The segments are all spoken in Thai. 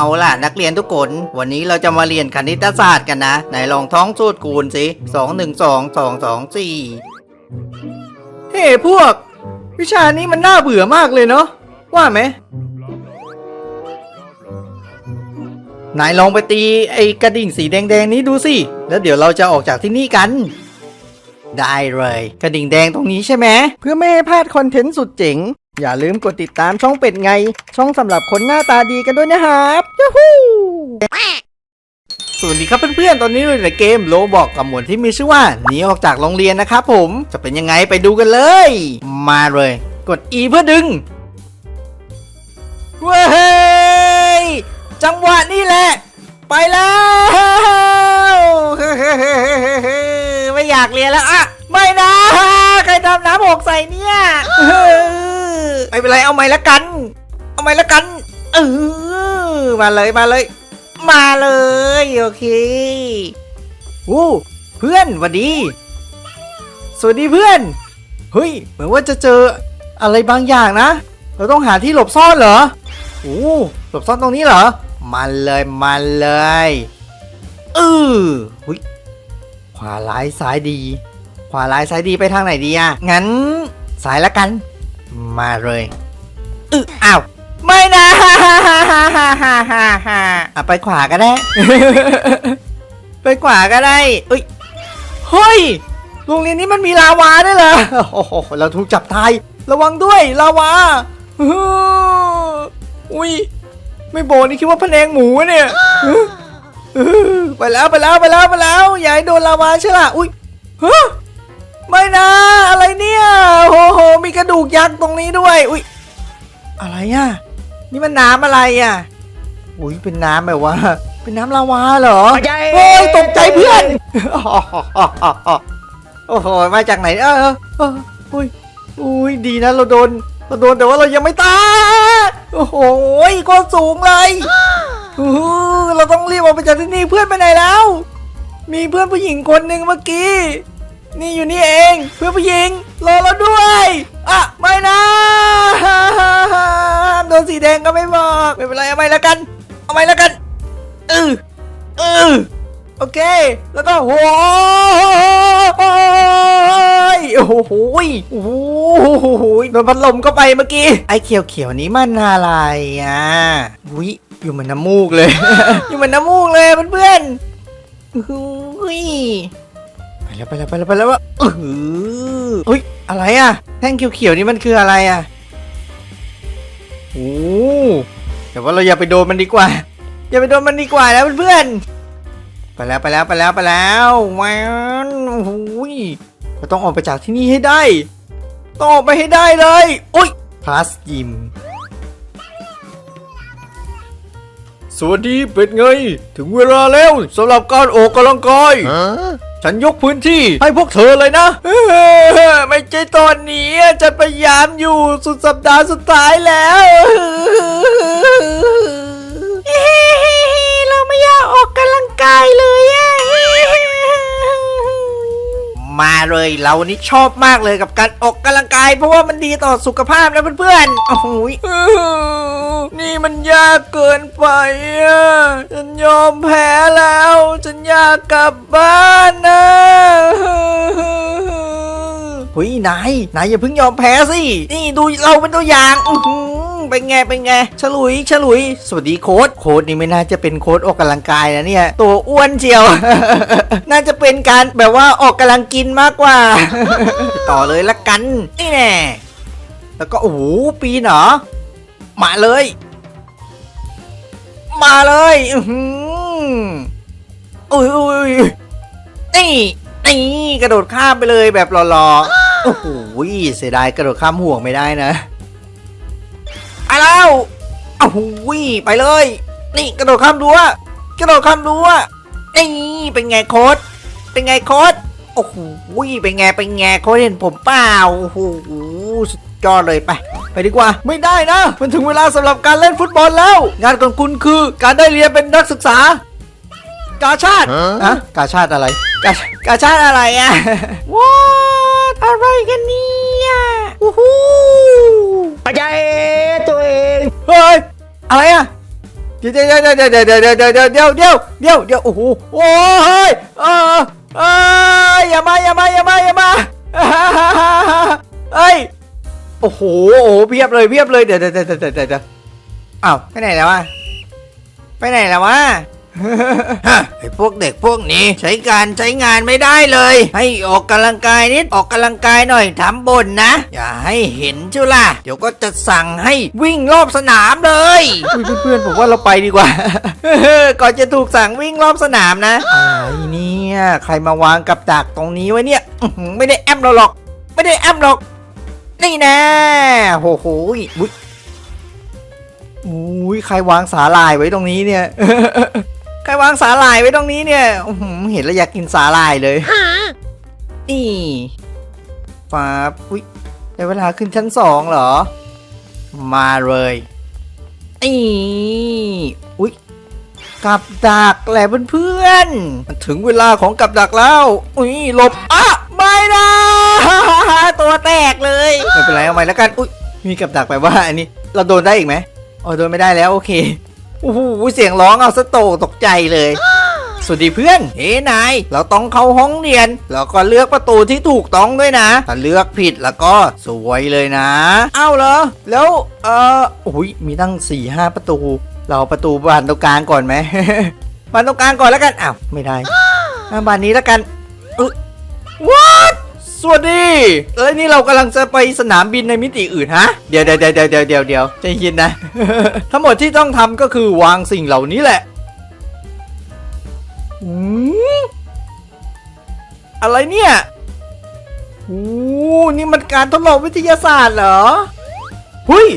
เอาล่ะนักเรียนทุกคน วันนี้เราจะมาเรียนคณิตศาสตร์กันนะไหนลองท้องสูตรคูณสิสองหนึ่งสองสองสองสี่เฮ้พวก วิชานี้มันน่าเบื่อมากเลยเนาะว่าไหมนายลองไปตีไอ้กระดิ่งสีแดงๆนี้ดูสิ แล้วเดี๋ยวเราจะออกจากที่นี่กัน ได้เลย กระดิ่งแดงตรงนี้ใช่ไหมเพื่อไม่ให้พลาดคอนเทนต์สุดเจ๋ง อย่าลืมกดติดตามช่องเป็ดไง ช่องสำหรับคนหน้าตาดีกันด้วยนะครับยูฮูสวัสดีครับเพื่อนๆ ตอนนี้เราอยู่ในเกมโลบอกกับหมวดที่มีชื่อว่าหนีออกจากโรงเรียนนะครับผมจะเป็นยังไงไปดูกันเลย มาเลย กด E เพื่อดึงเว้ยจังหวะนี้แหละ ไปแล้วไม่อยากเรียนแล้วอะไม่นะใครทำน้ำหกใส่เนี่ย ไม่เป็นไรเอาใหม่ละกัน เอาใหม่ละกัน เออมาเลยมาเลย มาเลยโอเควู้เพื่อนหวัสดี สวัสดีเพื่อน เฮ้ย เหมือนว่าจะเจออะไรบางอย่างนะ เราต้องหาที่หลบซ่อนเหรอโอ้หลบซ่อนตรงนี้เหรอ มาเลยมาเลยเออหุยขวาร้ายซ้ายดี ขวาร้ายซ้ายดีไปทางไหนดีอะงั้น ซ้ายละกัน มาเลยเอออ้าวไม่นะอะไปขวาก็ได้ ไปขวาก็ได้เอ้ยเฮ้ยโรงเรียนนี้มันมีลาวาด้วยเหรอโอ้โหเราถูกจับตายระวังด้วยลาวาอื้ออุ้ยไม่โบนี่คิดว่าพะแนงหมูวะเนี่ยอื้ออื้อไปแล้วไปแล้วไปแล้วไปแล้วอย่าให้โดนลาวาใช่ละอุ้ยฮะ ไม่นะ อะไรเนี่ยโอ้โหมีกระดูกยักษ์ตรงนี้ด้วย อุ้ยอะไรอะ นี่มันน้ำอะไรอะ อุ้ยเป็นน้ำแบบว่า เป็นน้ำลาวาเหรอโอ้ยตกใจเพื่อนโอ้โหมาจากไหน เออเออเอออุ้ยอุ้ยดีนะเราโดนเราโดนแต่ว่าเรายังไม่ตายโอ้โหโคตรสูงเลยอื้อเราต้องรีบออกไปจากที่นี่เพื่อนไปไหนแล้ว มีเพื่อนผู้หญิงคนหนึ่งเมื่อกี้ นี่อยู่นี่เองเพื่อนผู้หญิงรอเราด้วยอะไม่นะโดนสีแดงก็ไม่บอกไม่เป็นไรเอาไม่แล้วกัน เอาไม่แล้วกันเออเออโอเค แล้วก็โอ้ยโอ้โหยโอ้โหยโดนพัดลมเข้าไปเมื่อกี้ ไอ้เขียวนี้มันอะไรอะวิอยู่เหมือนน้ำมูกเลย อยู่เหมือนน้ำมูกเลยเพื่อนๆอุ้ย แล้วไปแล้วไปแล้วไปแล้วว่าเออเฮ้ยอะไรอะ แท่งเขียวๆนี่มันคืออะไรอะโอ้แต่ว่าเราอย่าไปโดนมันดีกว่า อย่าไปโดนมันดีกว่าแล้วเพื่อนๆไปแล้วไปแล้วไปแล้วไปแล้วแวนโอ้ยเราต้องออกไปจากที่นี่ให้ได้ ต้องออกไปให้ได้เลยอุ้ยพลาสยิม สวัสดีเป็ดไงถึงเวลาแล้วสำหรับการออกกำลังกายฉันยกพื้นที่ให้พวกเธอเลยนะไม่ใช่ตอนนี้จะพยายามอยู่สุดสัปดาห์สุดท้ายแล้วเราไม่อยากออกกำลังกายเลยอะ มาเลยเรานี่ชอบมากเลยกับการออกกำลังกาย เพราะว่ามันดีต่อสุขภาพนะเพื่อนๆโอ้โหยนี่มันยากเกินไปอะฉันยอมแพ้แล้ว ฉันอยากกลับบ้านนะเฮ้ยนายนายอย่าเพิ่งยอมแพ้สิ นี่ดูเราเป็นตัวอย่าง อื้อหือ เป็นไงเป็นไงฉลุยฉลุย สวัสดีโค้ดโค้ดนี่ไม่น่าจะเป็นโค้ดออกกำลังกายนะเนี่ย ตัวอ้วนเชียว น่าจะเป็นการแบบว่าออกกำลังกินมากกว่า ต่อเลยละกันนี่แน่แล้วก็โอ้โหปีนเหรอมาเลย มาเลยอืออุ้ยอุ้ยนี่นี่กระโดดข้ามไปเลยแบบรอๆโอ้โหเสียดายกระโดดข้ามห่วงไม่ได้นะ แล้วโอ้โหไปเลย นี่กระโดดข้ามรั้วกระโดดข้ามรั้วนี่เป็นไงโค้ดเป็นไงโค้ดโอ้โหเป็นไงเป็นไงโค้ดเห็นผมเปล่าโอ้โหสุดยอดเลยไปไปดีกว่าไม่ได้นะ มันถึงเวลาสำหรับการเล่นฟุตบอลแล้ว งานของคุณคือการได้เรียนเป็นนักศึกษา กาชาติอะกาชาติอะไร กากาชาติอะไรอะว้า อะไรกันเนี่ยโอ้โหเฮ้ยอะไรอะเดี๋ยวเดี๋ยวเดี๋ยวเดี๋ยวเดี๋ยวเดี๋ยวเดี๋ยวเดี๋ยวเดี๋ยวเดี๋ยวเดี๋ยวเดี๋ยวโอ้โหโอ้ยเออเอยอย่ามาอย่ามาอย่ามาอย่ามาเอ้ยโอ้โหโอ้โหเพียบเลยเพียบเลยเดี๋ยวเดี๋ยวเดี๋ยวเดี๋ยวเดี๋ยวอ้าวไปไหนแล้ววะไปไหนแล้ววะ ฮะไอ้พวกเด็กพวกนี้ใช้การใช้งานไม่ได้เลย ให้ออกกำลังกายนิดออกกำลังกายหน่อยทำบนนะ อย่าให้เห็นชุล่ะเดี๋ยวก็จะสั่งให้วิ่งรอบสนามเลยเพื่อนๆผมว่าเราไปดีกว่าก่อนจะถูกสั่งวิ่งรอบสนามนะอะไรเนี่ยใครมาวางกับดักตรงนี้ไว้เนี่ยอื้อหือไม่ได้แอมเราหรอก ไม่ได้แอมหรอก นี่แน่โหโหอุ๊ยอุ้ยใครวางสาลายไว้ตรงนี้เนี่ยใครวางสาหร่ายไว้ตรงนี้เนี่ยอื้อหือเห็นแล้วอยากกินสาหร่ายเลย นี่ฟ้าอุ้ยได้เวลาขึ้นชั้นสองเหรอ มาเลยนี่อุ้ยกับดักแหละเพื่อนๆมันถึงเวลาของกับดักแล้ว อุ้ยหลบอะไม่นะ ตัวแตกเลยไม่เป็นไรเอาใหม่แล้วกัน อุ้ยมีกับดักแบบว่าอันนี้ เราโดนได้อีกไหมอ๋อโดนไม่ได้แล้วโอเค โอ้โหเสียงร้องเอาสโตกตกใจเลย สวัสดีเพื่อน เฮ้นาย เราต้องเข้าห้องเรียน แล้วก็เลือกประตูที่ถูกต้องด้วยนะ ถ้าเลือกผิดแล้วก็สวยเลยนะ เอ้าเหรอ แล้ว เออโอ้ยมีตั้ง4ี่ห้าประตู เราเอาประตูบานตรงกลางก่อนไหม บานตรงกลางก่อนแล้วกัน อ้าว ไม่ได้อะบานนี้แล้วกันอึ what สวัสดีแล้วนี่เรากำลังจะไปสนามบินในมิติอื่นฮะ เดี๋ยวเดี๋ยวเดี๋ยวเดี๋ยวเดี๋ยวเดี๋ยวใจเย็นนะ ทั้งหมดที่ต้องทำก็คือวางสิ่งเหล่านี้แหละอืมอะไรเนี่ยโอ้นี่มันการทดลองวิทยาศาสตร์เหรอเฮ้ย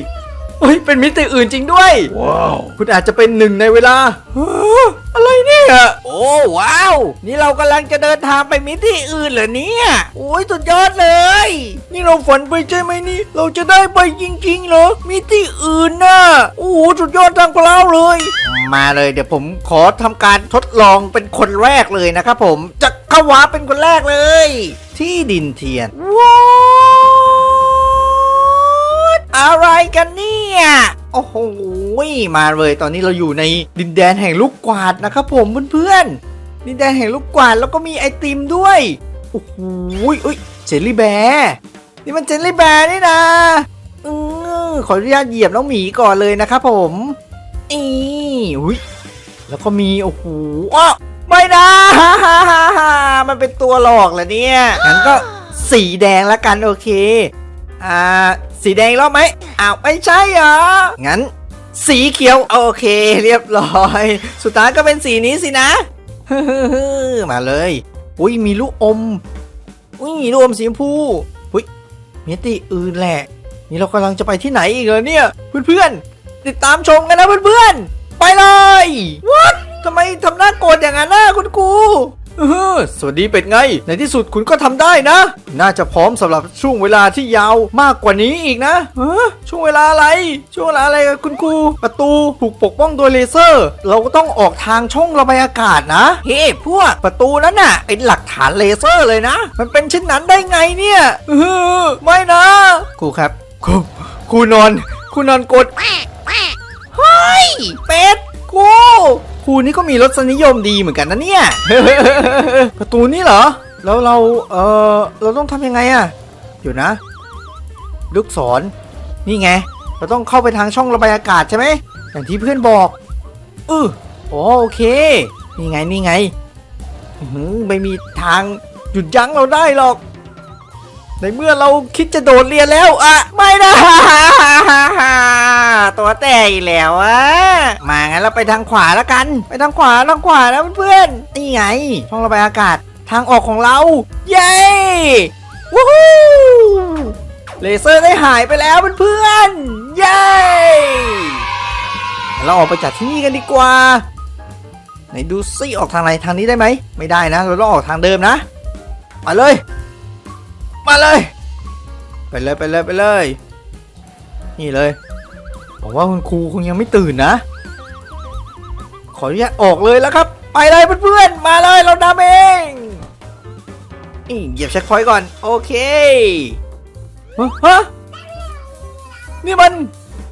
เฮ้ยเป็นมิติอื่นจริงด้วย ว้าว คุณอาจจะเป็นหนึ่งในเวลาฮะอะไรเนี่ย โอ้ว้าว นี่เรากำลังจะเดินทางไปมิติอื่นเหรอเนี่ยโอ้ยสุดยอดเลย นี่เราฝันไปใช่ไหมนี่ เราจะได้ไปจริงๆเหรอมิติอื่นน่ะโอ้โหสุดยอดทางเปล่าเลย มาเลยเดี๋ยวผมขอทำการทดลองเป็นคนแรกเลยนะครับผมจะเข้าวาร์ปเป็นคนแรกเลย ที่ดินเทียนว้าว อะไรกันเนี่ย โอ้โห มาเลย ตอนนี้เราอยู่ในดินแดนแห่งลูกกวาดนะครับผมเพื่อนๆ ดินแดนแห่งลูกกวาดแล้วก็มีไอติมด้วย โอ้โหอุ้ย เจลลี่แบร์นี่มันเจลลี่แบร์นี่นะอือขออนุญาตเหยียบน้องหมีก่อนเลยนะครับผมอีอุ้ย แล้วก็มี โอ้โหอ้อไม่นะมันเป็นตัวหลอกเหรอเนี่ย งั้นก็สีแดงแล้วกันโอเค อ่า สีแดงแล้วไหมอ้าวไม่ใช่เหรอ งั้น สีเขียว โอเค เรียบร้อย สุดท้ายก็เป็นสีนี้สินะ มาเลย อุ้ยมีลูกอม อุ้ยลูกอมสีชมพู อุ้ยมิติอื่นแหละ นี่เรากำลังจะไปที่ไหนอีกเหรอเนี่ย เพื่อนๆ ติดตามชมกันนะเพื่อนๆ ไปเลย What ทำไมทำหน้าโกรธอย่างนั้นนะคุณครู สวัสดีเป็ดไง ในที่สุดคุณก็ทำได้นะ น่าจะพร้อมสำหรับช่วงเวลาที่ยาวมากกว่านี้อีกนะเออช่วงเวลาอะไร ช่วงเวลาอะไรกับคุณครู ประตูถูกปกป้องโดยเลเซอร์ เราก็ต้องออกทางช่องระบายอากาศนะ เฮ้พวกประตูนั้นน่ะ เป็นหลักฐานเลเซอร์เลยนะ มันเป็นเช่นนั้นได้ไงเนี่ยเออไม่นะครูครับครูครูนอนครูนอนกดเฮ้ยเป็ด ครูครูนี่ก็มีรสนิยมดีเหมือนกันนะเนี่ย ประตูนี่เหรอ แล้วเรา เออเราต้องทำยังไงอะอยู่นะ ลูกศร นี่ไง เราต้องเข้าไปทางช่องระบายอากาศใช่ไหม อย่างที่เพื่อนบอก อืออ๋อโอเค นี่ไง นี่ไงไม่มีทางหยุดยั้งเราได้หรอก ในเมื่อเราคิดจะโดดเรียนแล้วอะไม่นะตัวแตกอีกแล้วอะมางั้นเราไปทางขวาแล้วกัน ไปทางขวาทางขวานะเพื่อนนี่ไงช่องระบายอากาศทางออกของเรา เย้วู้ฮู้เลเซอร์ได้หายไปแล้วเพื่อนๆเย้เราออกไปจากที่นี่กันดีกว่าไหนดูซิออกทางไหนทางนี้ได้ไหมไม่ได้นะเราต้องออกทางเดิมนะมาเลย มาเลย ไปเลยไปเลยไปเลย นี่เลยบอกว่าคุณครูคงยังไม่ตื่นนะ ขออนุญาตออกเลยแล้วครับ ไปเลยเพื่อนๆมาเลยเรานำเองนี่เหยียบเช็คพอยต์ก่อนโอเคฮะฮะนี่มัน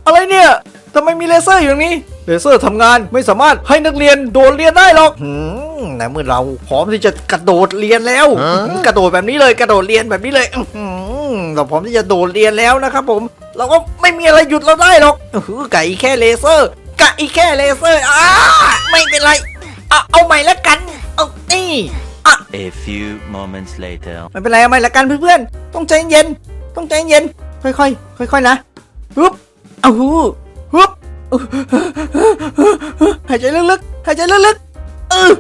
อะไรเนี่ยทำไมมีเลเซอร์อยู่ตรงนี้ เลเลเซอร์ทำงานไม่สามารถให้นักเรียนโดดเรียนได้หรอกหืมในเมื่อเราพร้อมที่จะกระโดดเรียนแล้วหืมกระโดดแบบนี้เลยกระโดดเรียนแบบนี้เลยอื้อหือเราพร้อมที่จะโดดเรียนแล้วนะครับผม เราก็ไม่มีอะไรหยุดเราได้หรอกอื้อหือไก่แค่เลเซอร์ไก่แค่เลเซอร์อ้าไม่เป็นไรอะเอาใหม่ละกัน เอานี่ A few moments later. ไม่เป็นไรเอาใหม่ละกันเพื่อนๆ ต้องใจเย็น ต้องใจเย็น ค่อยๆ ค่อยๆ นะฮึบเอาหูฮึบ หายใจลึกๆหายใจลึกๆเออ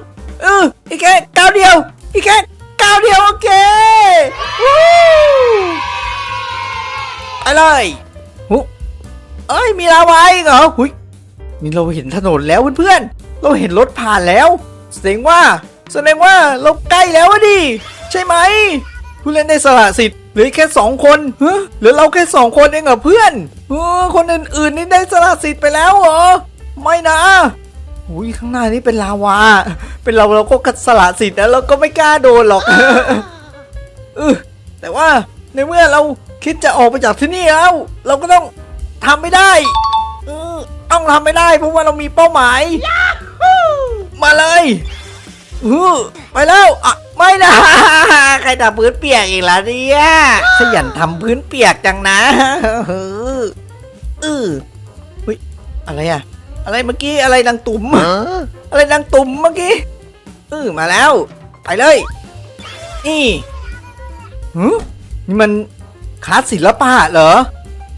เอออีกแค่ก้าวเดียว อีกแค่ก้าวเดียวโอเควู้ไปเลยหุเอ้ยมีลาวาอีกเหรอหุยนี่เราเห็นถนนแล้วเพื่อนๆ เราเห็นรถผ่านแล้ว แสดงว่า แสดงว่าเราใกล้แล้วอะดิ ใช่ไหม ผู้เล่นได้สละสิทธิ์เหลือแค่สองคนเฮ้เหลือเราแค่สองคนเองเหรอเพื่อนเออคนอื่นๆนี่ได้สละสิทธิ์ไปแล้วเหรอ ไม่นะอุ้ยข้างหน้านี่เป็นลาวา เป็นเราเราก็กัดสละสิทธิ์แล้วเราก็ไม่กล้าโดนหรอกเออแต่ว่าในเมื่อเราคิดจะออกไปจากที่นี่แล้ว เราก็ต้องทำไม่ได้เออต้องทำไม่ได้เพราะว่าเรามีเป้าหมาย มาเลยอือไปแล้วอะ ไม่นะ ใครทำพื้นเปียกอีกแล้วเนี่ยขยันทำพื้นเปียกจังนะเออเออเฮ้ยอะไรอะอะไรเมื่อกี้อะไรดังตุ่มอะไรดังตุ่มเมื่อกี้เออมาแล้ว ไปเลย นี่หือนี่มันคลาสศิลปะเหรอ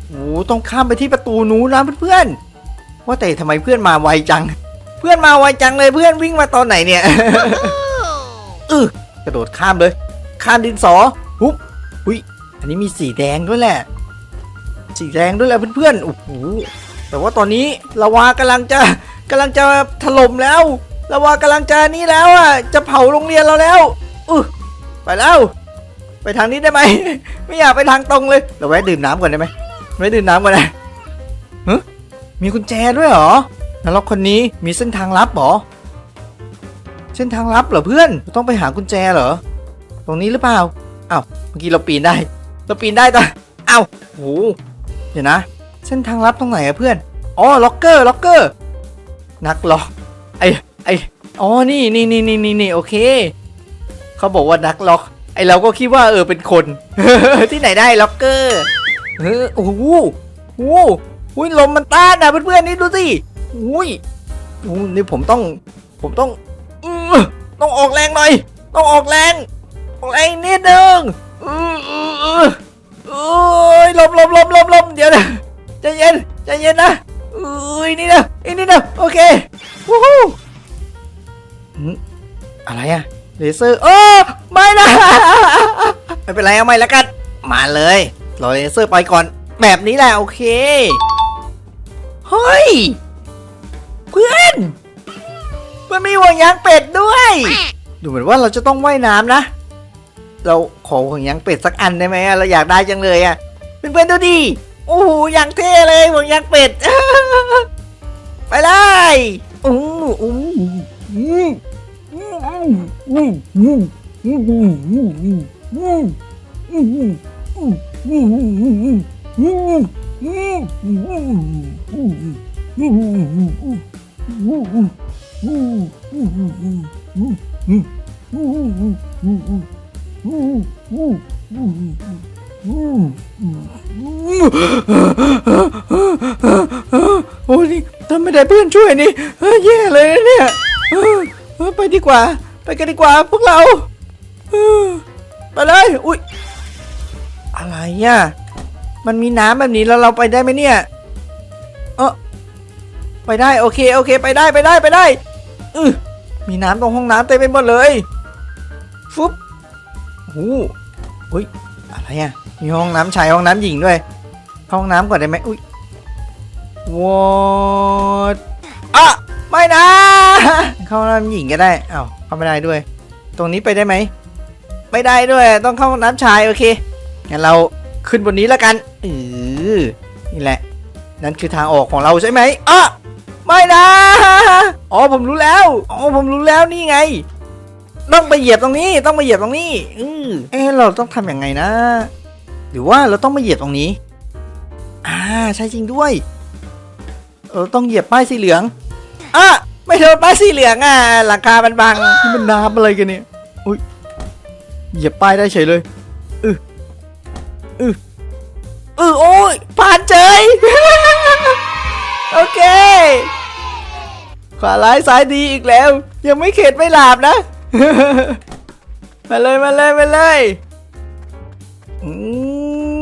โอ้ต้องข้ามไปที่ประตูนู้นนะเพื่อนๆว่าแต่ทำไมเพื่อนมาไวจัง เพื่อนมาไวจังเลยเพื่อนวิ่งมาตอนไหนเนี่ยเออ กระโดดข้ามเลย ข้ามดินสอฮุบหุยอันนี้มีสีแดงด้วยแหละ สีแดงด้วยแหละเพื่อนๆโอ้โหแต่ว่าตอนนี้ละวากำลังจะกำลังจะถล่มแล้วละวากำลังจะนี่แล้วอะจะเผาโรงเรียนเราแล้วอือไปแล้ว ไปทางนี้ได้ไหม ไม่อยากไปทางตรงเลยเราแวะดื่มน้ำก่อนได้ไหมแวะดื่มน้ำก่อนนะฮะมีกุญแจด้วยเหรอแล้วเราคนนี้มีเส้นทางลับหรอ ส้นทางลับเหรอเพื่อนเราต้องไปหากุญแจเหรอ ตรงนี้หรือเปล่าอ้าวเมื่อกี้เราปีนได้ เราปีนได้ตอนอ้าวโหเดี๋ยวนะ เส้นทางลับตรงไหนอะเพื่อน อ๋อ ล็อกเกอร์ ล็อกเกอร์ นักล็อก ไอไออ๋อ นี่นี่นี่นี่นี่นี่โอเค เขาบอกว่านักล็อก ไอเราก็คิดว่าเออเป็นคน ที่ไหนได้ล็อกเกอร์เออโอ้โหโอ้โหอุ้ยลมมันต้านนะเพื่อนๆนี่ดูสิอุ้ยอู้นี่ผมต้อง ผมต้อง ต้องออกแรงหน่อย ต้องออกแรง ออกแรงนิดนึงอืออืออือเอ้ยลมลมลมลมลมเดี๋ยวนะใจเย็นใจเย็นนะอุ้ยนี่นะอีนี่นะโอเควู้ฮู้หืมอะไรอะเลเซอร์โอ้ไม่นะไม่เป็นไรเอาไม่ละกันมาเลยรอเลเซอร์ไปก่อน แบบนี้แหละโอเค เฮ้ย เพื่อน มันมีห่วงยางเป็ดด้วย ดูเหมือนว่าเราจะต้องว่ายน้ำนะ เราขอห่วงยางเป็ดสักอันได้ไหมเราอยากได้จังเลยอะเพื่อนๆดูดิโอ้โหอยางเท่เลยห่วงยางเป็ด ไปเลยอู้อู้อู้ โอ้นี่ถ้าไม่ได้เพื่อนช่วยนี่แย่เลยนะเนี่ยไปดีกว่า ไปกันดีกว่าพวกเราไปเลยอุ้ยอะไรอะมันมีน้ำแบบนี้แล้วเราไปได้ไหมเนี่ย เออไปได้โอเคโอเค ไปได้ไปได้ไปได้ ออมีน้ำตรงห้องน้ำเต็มไปหมดเลยฟุ๊บโอ้โหอุ้ยอะไรอะ มีห้องน้ำชายห้องน้ำหญิงด้วยเข้าห้องน้ำก่อนได้ไหมอุ้ยวอดอะไม่นะ เข้าห้องน้ำหญิงก็ได้อ้าวเข้าไม่ได้ด้วย ตรงนี้ไปได้ไหม ไม่ได้ด้วย ต้องเข้าห้องน้ำชายโอเค งั้นเราขึ้นบนนี้แล้วกันเออนี่แหละ นั่นคือทางออกของเราใช่ไหมอะ ไม่นะ อ๋อผมรู้แล้ว อ๋อผมรู้แล้วนี่ไง ต้องไปเหยียบตรงนี้ ต้องไปเหยียบตรงนี้ อือเอะเราต้องทำยังไงนะ หรือว่าเราต้องมาเหยียบตรงนี้ อ่าใช่จริงด้วย เออต้องเหยียบป้ายสีเหลืองอะไม่โดนป้ายสีเหลืองอะหลังคามันบังนี่มันน้ำอะไรกันเนี่ย อุ้ยเหยียบป้ายได้เฉยเลยเออโอ้ยผ่านเฉย โอเค ขวาร้ายซ้ายดีอีกแล้ว ยังไม่เข็ดไม่หลาบนะ มาเลยมาเลยมาเลยอื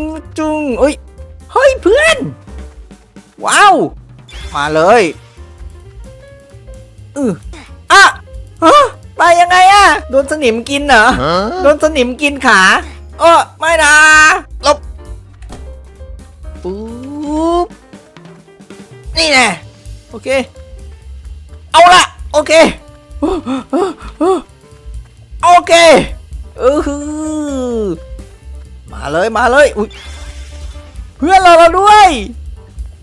มจุงเอ้ยเฮ้ยเพื่อน ว้าว มาเลยอืออะฮะไปยังไงอะโดนสนิมกินเหรอโดนสนิมกินขาเออไม่นะหลบปุ๊บ นี่แน่โอเค เอาละโอเค โอเคเออหือมาเลยมาเลยอุ๊ยเพื่อนเราเราด้วย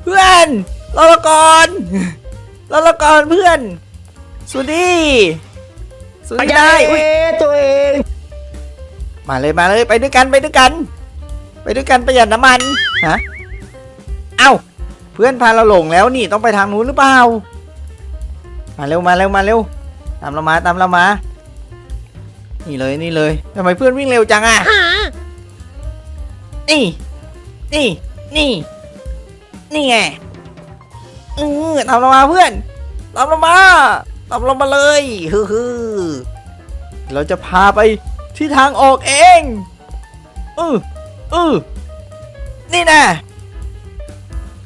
เพื่อนเราละก่อนเราละก่อนเพื่อนสวัสดีสวัสดีได้อุ๊ยตัวเอง มาเลยมาเลยไปด้วยกันไปด้วยกัน ไปด้วยกันประหยัดน้ำมันฮะเอ้า เพื่อนพาเราหลงแล้วนี่ต้องไปทางนู้นหรือเปล่า มาเร็วมาเร็วมาเร็ว ตามเรามาตามเรามา นี่เลยนี่เลยทำไมเพื่อนวิ่งเร็วจังอะนี่ นี่ นี่ นี่ไงอือตามเรามาเพื่อน ตามเรามา ตามเรามาเลยฮือฮือเราจะพาไปที่ทางออกเอง อืออือนี่นะ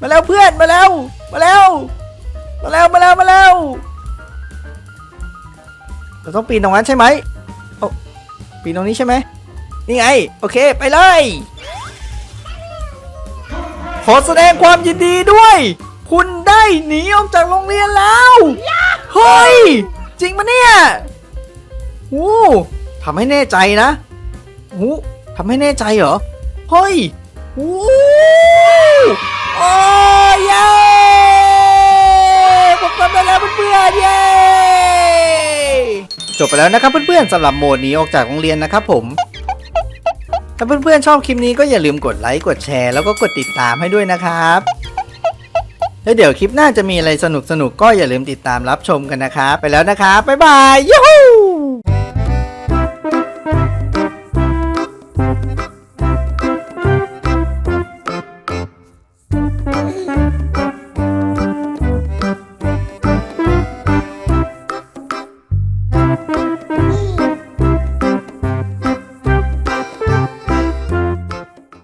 มาแล้วเพื่อนมาแล้ว มาแล้ว มาแล้วมาแล้วมาแล้วเราต้องปีนตรงนั้นใช่ไหมโอ้ปีนตรงนี้ใช่ไหมนี่ไง โอเคไปเลย ขอแสดงความยินดีด้วย คุณได้หนีออกจากโรงเรียนแล้วเฮ้ยจริงปะเนี่ยโอ้ทำให้แน่ใจนะโอ้ทำให้แน่ใจเหรอเฮ้ยโอ้ โอ้เย้ผมทำได้แล้วเพื่อนๆเย้จบไปแล้วนะครับเพื่อนๆสำหรับโหมดนี้ออกจากโรงเรียนนะครับผมถ้าเพื่อนๆชอบคลิปนี้ก็อย่าลืมกดไลค์กดแชร์แล้วก็กดติดตามให้ด้วยนะครับแล้วเดี๋ยวคลิปหน้าจะมีอะไรสนุกๆก็อย่าลืมติดตามรับชมกันนะครับ ไปแล้วนะครับบ๊ายบายยู